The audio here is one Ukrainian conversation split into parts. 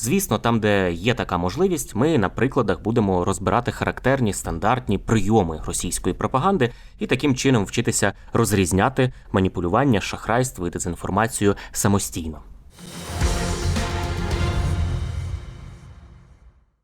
Звісно, там, де є така можливість, ми на прикладах будемо розбирати характерні стандартні прийоми російської пропаганди і таким чином вчитися розрізняти маніпулювання, шахрайство і дезінформацію самостійно.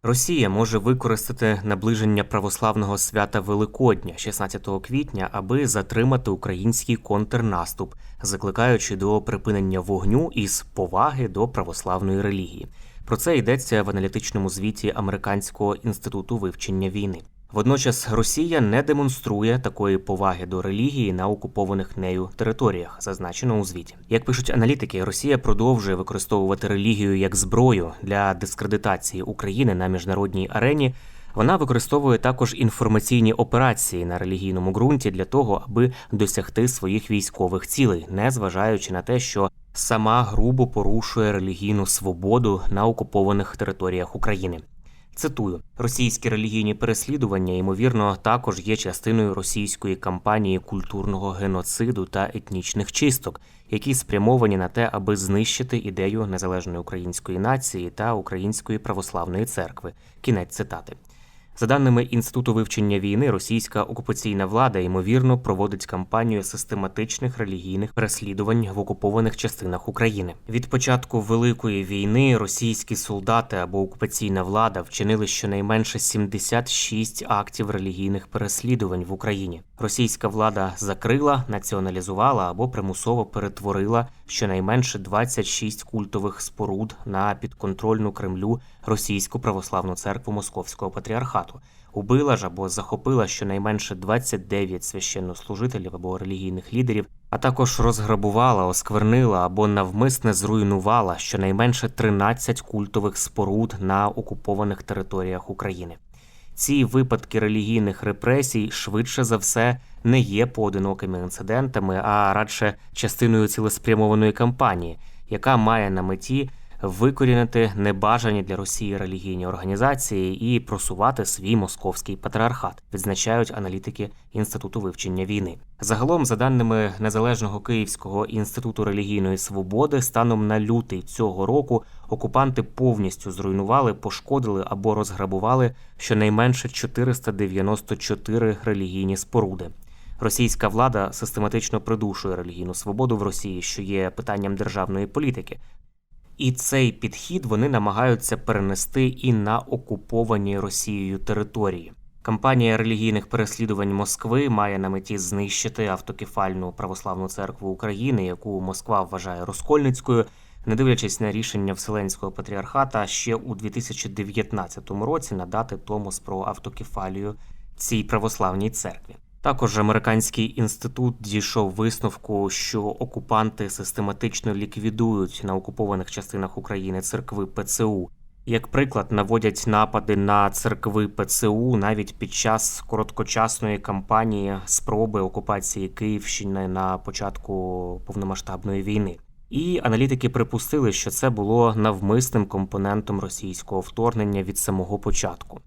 Росія може використати наближення православного свята Великодня 16 квітня, аби затримати український контрнаступ, закликаючи до припинення вогню із поваги до православної релігії. Про це йдеться в аналітичному звіті Американського інституту вивчення війни. Водночас Росія не демонструє такої поваги до релігії на окупованих нею територіях, зазначено у звіті. Як пишуть аналітики, Росія продовжує використовувати релігію як зброю для дискредитації України на міжнародній арені. Вона використовує також інформаційні операції на релігійному ґрунті для того, аби досягти своїх військових цілей, не зважаючи на те, що сама грубо порушує релігійну свободу на окупованих територіях України. Цитую: російські релігійні переслідування, ймовірно, також є частиною російської кампанії культурного геноциду та етнічних чисток, які спрямовані на те, аби знищити ідею незалежної української нації та української православної церкви. Кінець цитати. За даними інституту вивчення війни, російська окупаційна влада ймовірно проводить кампанію систематичних релігійних переслідувань в окупованих частинах України. Від початку великої війни російські солдати або окупаційна влада вчинили щонайменше 76 актів релігійних переслідувань в Україні. Російська влада закрила, націоналізувала або примусово перетворила щонайменше 26 культових споруд на підконтрольну Кремлю російську православну церкву Московського патріархату. Убила ж або захопила щонайменше 29 священнослужителів або релігійних лідерів, а також розграбувала, осквернила або навмисне зруйнувала щонайменше 13 культових споруд на окупованих територіях України. Ці випадки релігійних репресій швидше за все не є поодинокими інцидентами, а радше частиною цілеспрямованої кампанії, яка має на меті викорінити небажані для Росії релігійні організації і просувати свій московський патріархат, відзначають аналітики інституту вивчення війни. Загалом, за даними незалежного Київського інституту релігійної свободи, станом на лютий цього року окупанти повністю зруйнували, пошкодили або розграбували щонайменше 494 релігійні споруди. Російська влада систематично придушує релігійну свободу в Росії, що є питанням державної політики. І цей підхід вони намагаються перенести і на окуповані Росією території. Кампанія релігійних переслідувань Москви має на меті знищити автокефальну православну церкву України, яку Москва вважає розкольницькою, не дивлячись на рішення Вселенського патріархата ще у 2019 році надати Томос про автокефалію цій православній церкві. Також американський інститут дійшов висновку, що окупанти систематично ліквідують на окупованих частинах України церкви ПЦУ. Як приклад, наводять напади на церкви ПЦУ навіть під час короткочасної кампанії спроби окупації Київщини на початку повномасштабної війни. І аналітики припустили, що це було навмисним компонентом російського вторгнення від самого початку.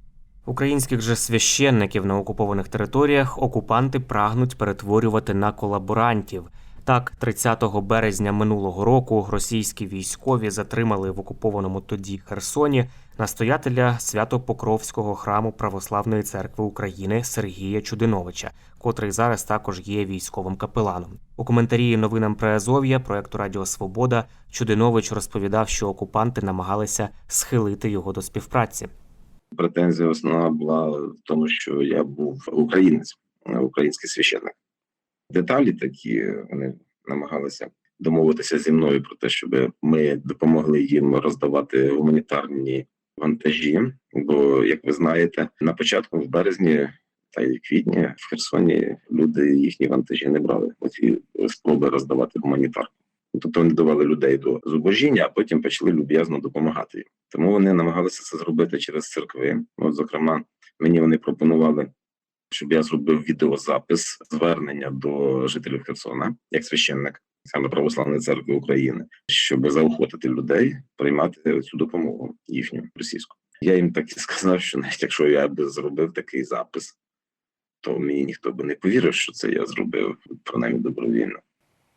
Українських же священників на окупованих територіях окупанти прагнуть перетворювати на колаборантів. Так, 30 березня минулого року російські військові затримали в окупованому тоді Херсоні настоятеля Свято-Покровського храму Православної церкви України Сергія Чудиновича, котрий зараз також є військовим капеланом. У коментарі новинам Приазов'я проекту Радіо Свобода Чудинович розповідав, що окупанти намагалися схилити його до співпраці. Претензія основна була в тому, що я був українець. е, український священник. Деталі такі вони намагалися домовитися зі мною про те, щоб ми допомогли їм роздавати гуманітарні вантажі. Бо, як ви знаєте, на початку в березні та й квітні в Херсоні люди їхні вантажі не брали. Оці спроби роздавати гуманітарку. Тобто вони давали людей до зубожіння, а потім почали люб'язно допомагати їм. Тому вони намагалися це зробити через церкви. От, зокрема, мені вони пропонували, щоб я зробив відеозапис звернення до жителів Херсона як священник саме православної церкви України, щоб заохотити людей приймати цю допомогу їхню російську. Я їм так і сказав, що навіть якщо я би зробив такий запис, то мені ніхто би не повірив, що це я зробив принаймні добровільно.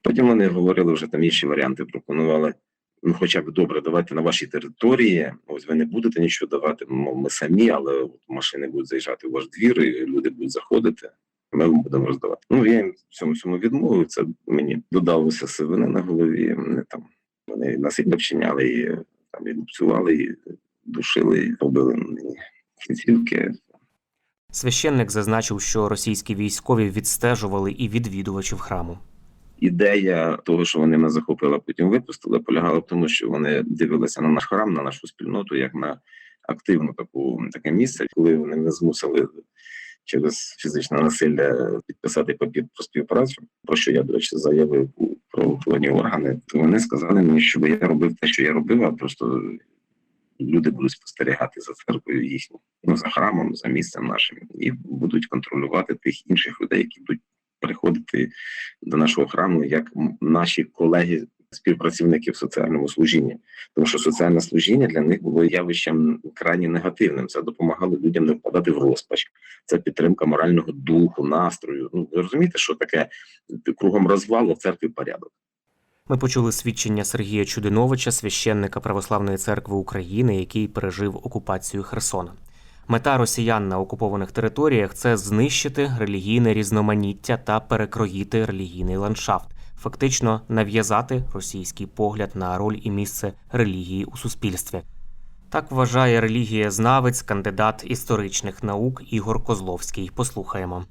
Потім вони говорили вже там інші варіанти, пропонували. Ну, хоча б добре, давайте на вашій території. Ось ви не будете нічого давати. Ми самі, але машини будуть заїжджати у ваш двір, і люди будуть заходити. Ми вам будемо роздавати. Ну я їм цьому всьому відмовив. Це мені додалося сивини на голові. Вони там вони насильно вчиняли і там і лупцювали, і душили, і робили мені кінцівки. Священник зазначив, що російські військові відстежували і відвідувачів храму. Ідея того, що вони мене захопили, а потім випустили, полягала в тому, що вони дивилися на наш храм, на нашу спільноту, як на активну таку таке місце, коли вони не змусили через фізичне насилля підписати папір про співпрацю, про що я, до речі, заявив у правоохоронні органи. То вони сказали мені, щоб я робив те, що я робив, а просто люди будуть спостерігати за церквою їхньою, ну за храмом, за місцем нашим, і будуть контролювати тих інших людей, які будуть приходити до нашого храму як наші колеги. Співпрацівники в соціальному служінні, тому що соціальне служіння для них було явищем крайні негативним. Це допомагало людям не впадати в розпач. Це підтримка морального духу, настрою. Ну ви розумієте, що таке кругом розвалу в церкві порядок. Ми почули свідчення Сергія Чудиновича, священника Православної церкви України, який пережив окупацію Херсона. Мета росіян на окупованих територіях це знищити релігійне різноманіття та перекроїти релігійний ландшафт, фактично нав'язати російський погляд на роль і місце релігії у суспільстві. Так вважає релігієзнавець, кандидат історичних наук Ігор Козловський. Послухаємо.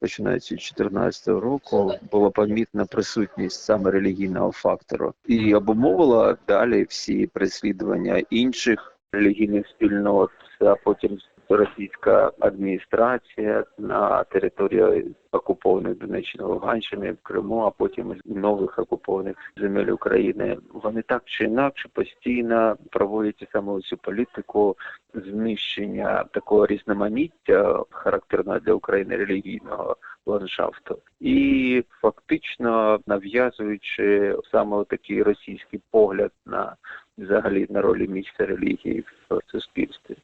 починаючи з 2014 року, була помітна присутність саме релігійного фактору і обумовила далі всі переслідування інших релігійних спільнот, а потім російська адміністрація на території окупованих Донеччини, Луганщини, в Криму, а потім нових окупованих земель України. Вони так чи інакше постійно проводять саме цю політику знищення такого різноманіття, характерного для України релігійного ландшафту, і фактично нав'язуючи саме такий російський погляд на взагалі на ролі місця релігії в суспільстві.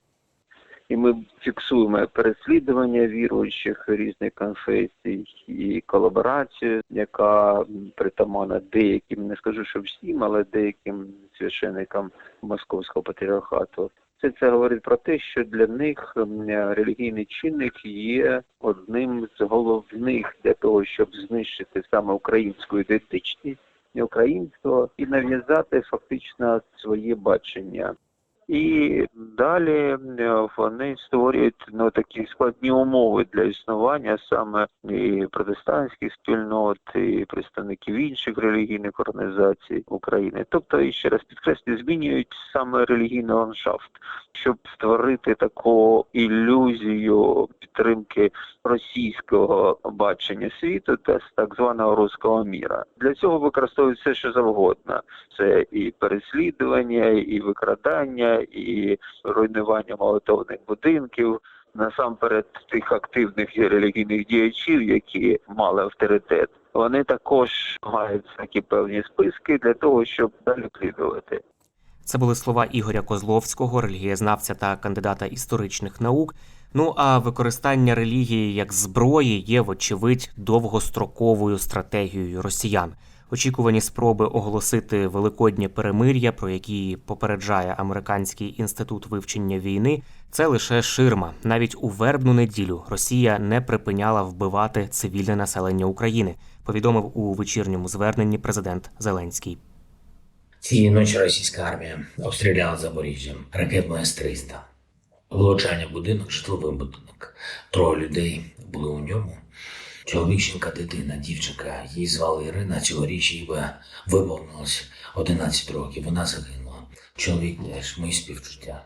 І ми фіксуємо переслідування віруючих різних конфесій і колаборацію, яка м, притаманна деяким, не скажу, що всім, але деяким священикам московського патріархату. Все це говорить про те, що для них релігійний чинник є одним з головних для того, щоб знищити саме українську ідентичність, українство і нав'язати фактично своє бачення. І далі е, вони створюють ну, такі складні умови для існування саме і протестантських спільнот, і представників інших релігійних організацій України. Тобто, і ще раз підкреслю, змінюють саме релігійний ландшафт, щоб створити таку ілюзію підтримки російського бачення світу та так званого руського міра. Для цього використовують все, що завгодно. Це і переслідування, і викрадання, і руйнування молитовних будинків. Насамперед тих активних релігійних діячів, які мали авторитет, вони також мають такі певні списки для того, щоб далі слідувати. Це були слова Ігоря Козловського, релігієзнавця та кандидата історичних наук. Ну а використання релігії як зброї є, вочевидь, довгостроковою стратегією росіян. Очікувані спроби оголосити великоднє перемир'я, про які попереджає американський інститут вивчення війни, це лише ширма. Навіть у вербну неділю Росія не припиняла вбивати цивільне населення України. Повідомив у вечірньому зверненні президент Зеленський. Цієї ночі російська армія обстріляла Запоріжжя ракетою С-300. Влучання будинок, житловий будинок. Троє людей були у ньому. Чоловік, дитина, дівчинка. Її звали Ірина. Цьогоріч їй виповнилось 11 років. Вона загинула. Чоловік теж мої співчуття.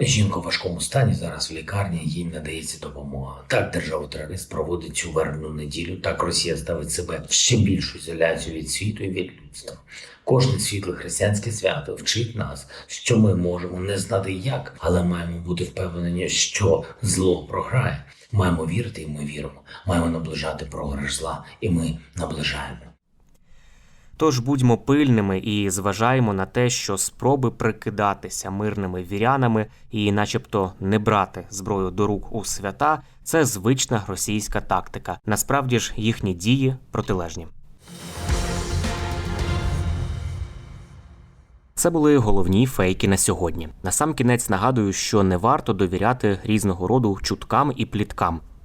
Жінка в важкому стані зараз в лікарні, їй надається допомога. Так держава-терорист проводить цю вербну неділю. Так Росія ставить себе в ще більшу ізоляцію від світу і від людства. Кожне світле християнське свято вчить нас, що ми можемо не знати як, але маємо бути впевнені, що зло програє. Маємо вірити, і ми віримо. Маємо наближати програш зла, і ми наближаємо. Тож будьмо пильними і зважаємо на те, що спроби прикидатися мирними вірянами і, начебто, не брати зброю до рук у свята це звична російська тактика. Насправді ж їхні дії протилежні. Це були головні фейки на сьогодні. Насамкінець нагадую, що не варто довіряти різного роду чуткам і пліткам.